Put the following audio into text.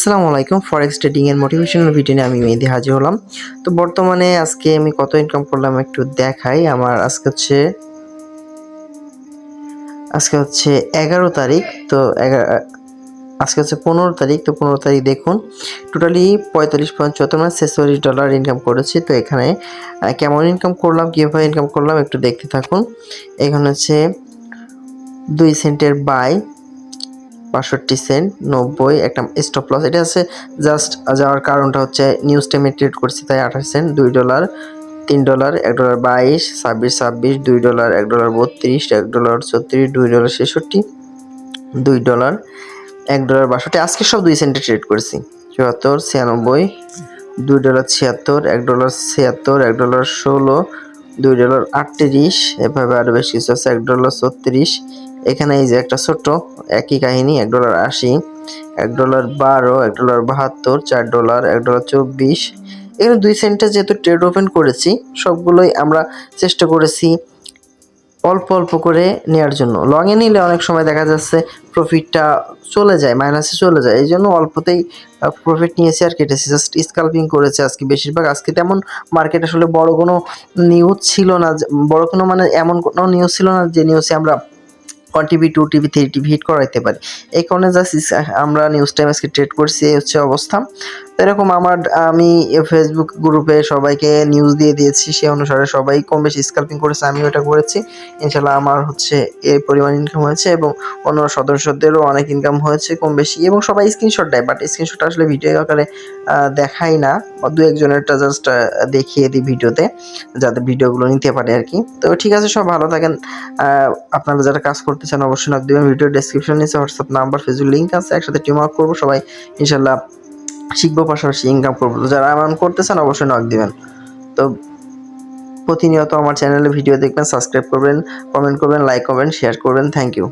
আসসালামু আলাইকুম forex trading এর মোটিভেশনাল ভিডিও নিয়ে আমি মেহেদি হাজির হলাম। তো বর্তমানে আজকে আমি কত ইনকাম করলাম একটু দেখাই। আমার আজকে হচ্ছে আজকে হচ্ছে এগারো তারিখ, তো আজকে হচ্ছে পনেরো তারিখ, তো পনেরো তারিখ দেখুন। টোটালি পঁয়তাল্লিশ পয়েন্ট চুয়াত্তর মানে ছেচল্লিশ ডলার ইনকাম করেছি। তো এখানে কেমন ইনকাম করলাম, কীভাবে ইনকাম করলাম একটু দেখতে থাকুন। এখানে হচ্ছে দুই সেন্টের বাই বাষট্টি সেন্ট, নব্বই, একটা স্টপ লস এটা হচ্ছে জাস্ট যাওয়ার কারণটা হচ্ছে নিউজ টাইমে ট্রেড করছি তাই আঠাশ সেন্ট, দুই ডলার তিন ডলার এক ডলার বাইশ, ছাব্বিশ ছাব্বিশ, দুই ডলার এক ডলার বত্রিশ, এক ডলার ছত্রিশ, দুই ডলার ছেষট্টি, দুই ডলার এক ডলার বাষট্টি। আজকে সব দুই সেন্টে ট্রেড করেছি। চুয়াত্তর, ছিয়ানব্বই, দুই ডলার ছিয়াত্তর, এক ডলার ছিয়াত্তর, এক ডলার ষোলো দুই ডলার আটত্রিশ, এভাবে আরও বেশ কিছু আছে, এক ডলার ছত্রিশ। এখানে এই যে একটা ছোট্ট একই কাহিনী, এক ডলার আশি, এক ডলার বারো, এক ডলার বাহাত্তর, চার ডলার, এক ডলার চব্বিশ। এখানে দুই সেন্টে যেহেতু ট্রেড ওপেন করেছি, সবগুলোই আমরা চেষ্টা করেছি অল্প অল্প করে নেওয়ার জন্য। লংয়ে নিলে অনেক সময় দেখা যাচ্ছে প্রফিটটা চলে যায় মাইনাসে চলে যায়। এই জন্য অল্পতেই প্রফিট নিয়েছি আর কেটেছি। জাস্ট স্কাল্পিং করেছে আজকে। বেশিরভাগ আজকে তেমন মার্কেট আসলে বড় কোনো নিউজ ছিল না। বড় কোনো মানে এমন কোনো নিউজ ছিল না যে নিউজে আমরা one TV two TV three TV hit করাইতে পারি। এই কারণে জাস্ট আমরা নিউজ টাইম আজকে ট্রেড করছি। এই হচ্ছে অবস্থা। এরকম আমার, আমি ফেসবুক গ্রুপে সবাইকে নিউজ দিয়ে দিয়েছি সেই অনুসারে সবাই কম বেশি স্কাল্পিং করেছে, আমিও এটা করেছি। ইনশাল্লাহ আমার হচ্ছে এই পরিমাণ ইনকাম হয়েছে এবং অন্য সদস্যদেরও অনেক ইনকাম হয়েছে কম বেশি এবং সবাই স্ক্রিনশট দেয় বাট স্ক্রিনশট আসলে ভিডিও আকারে দেখাই না। দু একজনেরটা জাস্ট দেখিয়ে দিই ভিডিওতে, যাতে ভিডিওগুলো নিতে পারে আর কি। তো ঠিক আছে, সব ভালো থাকেন। আপনারা যারা কাজ করতে চান অবশ্যই নক দেবেন। ভিডিও ডেসক্রিপশন নিচে হোয়াটসঅ্যাপ নাম্বার ফেসবুক লিঙ্ক আছে, একসাথে টিম ওয়ার্ক করব সবাই। ইনশাল্লাহ শিখব পাশাপাশি ইনকাম করব। তো যারা এমন করতেছেন, অবশ্যই নক দিবেন। তো প্রতিনিয়ত আমার চ্যানেলে ভিডিও দেখবেন সাবস্ক্রাইব করবেন কমেন্ট করবেন লাইক করবেন শেয়ার করবেন। Thank you